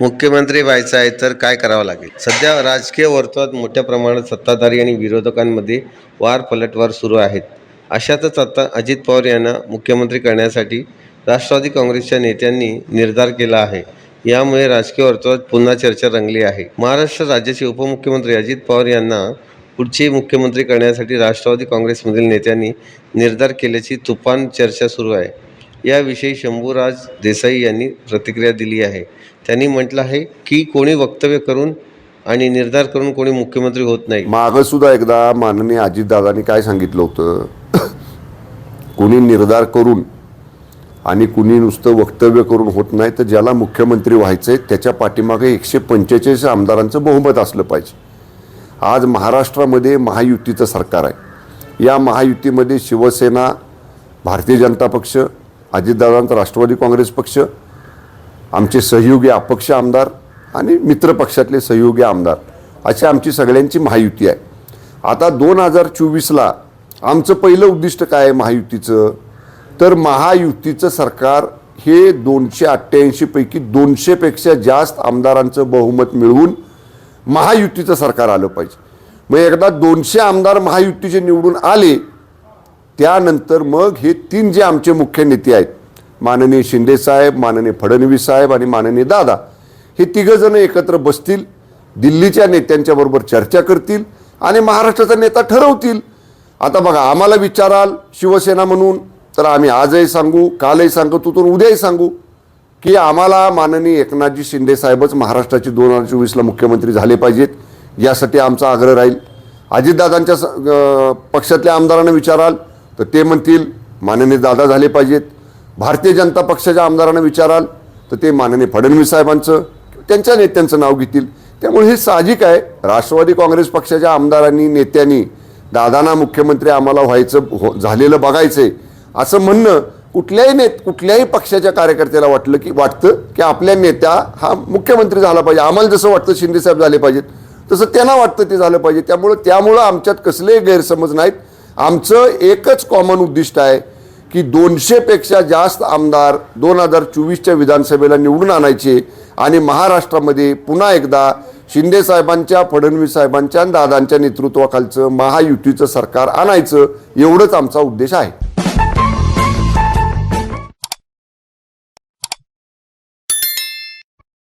मुख्यमंत्री व्हायचं आहे तर काय करावं लागेल? सध्या राजकीय वर्तुळात मोठ्या प्रमाणात सत्ताधारी आणि विरोधकांमध्ये वार पलटवार सुरू आहेत. अशातच आता अजित पवार यांना मुख्यमंत्री करण्यासाठी राष्ट्रवादी काँग्रेसच्या नेत्यांनी निर्धार केला आहे. यामुळे राजकीय वर्तुळात पुन्हा चर्चा रंगली आहे. महाराष्ट्र राज्याचे उपमुख्यमंत्री अजित पवार यांना पुढचे मुख्यमंत्री करण्यासाठी राष्ट्रवादी काँग्रेसमधील नेत्यांनी निर्धार केल्याची तुफान चर्चा सुरू आहे. याविषयी शंभूराज देसाई यांनी प्रतिक्रिया दिली आहे. त्यांनी म्हटलं आहे की कोणी वक्तव्य करून आणि निर्धार करून कोणी मुख्यमंत्री होत नाही. मागं सुद्धा एकदा माननीय अजितदादांनी काय सांगितलं होतं? कुणी निर्धार करून आणि कुणी नुसतं वक्तव्य करून होत नाही तर ज्याला मुख्यमंत्री व्हायचं आहे त्याच्या पाठीमागे एकशे पंचेचाळीस आमदारांचं बहुमत असलं पाहिजे. आज महाराष्ट्रामध्ये महायुतीचं सरकार आहे. या महायुतीमध्ये शिवसेना भारतीय जनता पक्ष अजितदादांचा राष्ट्रवादी काँग्रेस पक्ष आमचे सहयोगी अपक्ष आमदार आणि मित्रपक्षातले सहयोगी आमदार. अशी आमची सगळ्यांची महायुती आहे. आता दोन हजार चोवीसला आमचं पहिलं उद्दिष्ट काय आहे महायुतीचं? तर महायुतीचं सरकार हे दोनशे अठ्ठ्याऐंशीपैकी दोनशेपेक्षा जास्त आमदारांचं बहुमत मिळवून महायुतीचं सरकार आलं पाहिजे. मग एकदा दोनशे आमदार महायुतीचे निवडून आले त्यानंतर मग हे तीन जे आमचे मुख्य नेते आहेत माननीय शिंदेसाहेब माननीय फडणवीस साहेब आणि माननीय दादा हे तिघंजणं एकत्र बसतील दिल्लीच्या नेत्यांच्याबरोबर चर्चा करतील आणि महाराष्ट्राचा नेता ठरवतील. आता बघा आम्हाला विचाराल शिवसेना म्हणून तर आम्ही आजही सांगू कालही सांगत तर उद्याही सांगू की आम्हाला माननीय एकनाथजी शिंदेसाहेबच महाराष्ट्राचे दोन हजार चोवीसला मुख्यमंत्री झाले पाहिजेत यासाठी आमचा आग्रह राहील. अजितदादांच्या स- पक्षातल्या आमदारांना विचाराल तर ते म्हणतील माननीय दादा झाले पाहिजेत. भारतीय जनता पक्षाच्या आमदारांना विचाराल तर ते माननीय फडणवीस साहेबांचं त्यांच्या नेत्यांचं नाव घेतील. त्यामुळे हे साहजिक आहे. राष्ट्रवादी काँग्रेस पक्षाच्या आमदारांनी नेत्यांनी दादांना मुख्यमंत्री आम्हाला व्हायचं हो झालेलं बघायचं आहे असं म्हणणं कुठल्याही नेत कुठल्याही पक्षाच्या कार्यकर्त्याला वाटलं की वाटतं की आपल्या नेत्या हा मुख्यमंत्री झाला पाहिजे. आम्हाला जसं वाटतं शिंदेसाहेब झाले पाहिजेत तसं त्यांना वाटतं ते झालं पाहिजे. त्यामुळं त्यामुळं आमच्यात कसलेही गैरसमज नाहीत. आमचं एकच कॉमन उद्दिष्ट आहे की दोनशेपेक्षा जास्त आमदार दोन हजार चोवीसच्या विधानसभेला निवडून आणायचे आणि महाराष्ट्रामध्ये पुन्हा एकदा शिंदे साहेबांच्या फडणवीस साहेबांच्या दादांच्या नेतृत्वाखालचं महायुतीचं सरकार आणायचं एवढंच आमचा उद्देश आहे.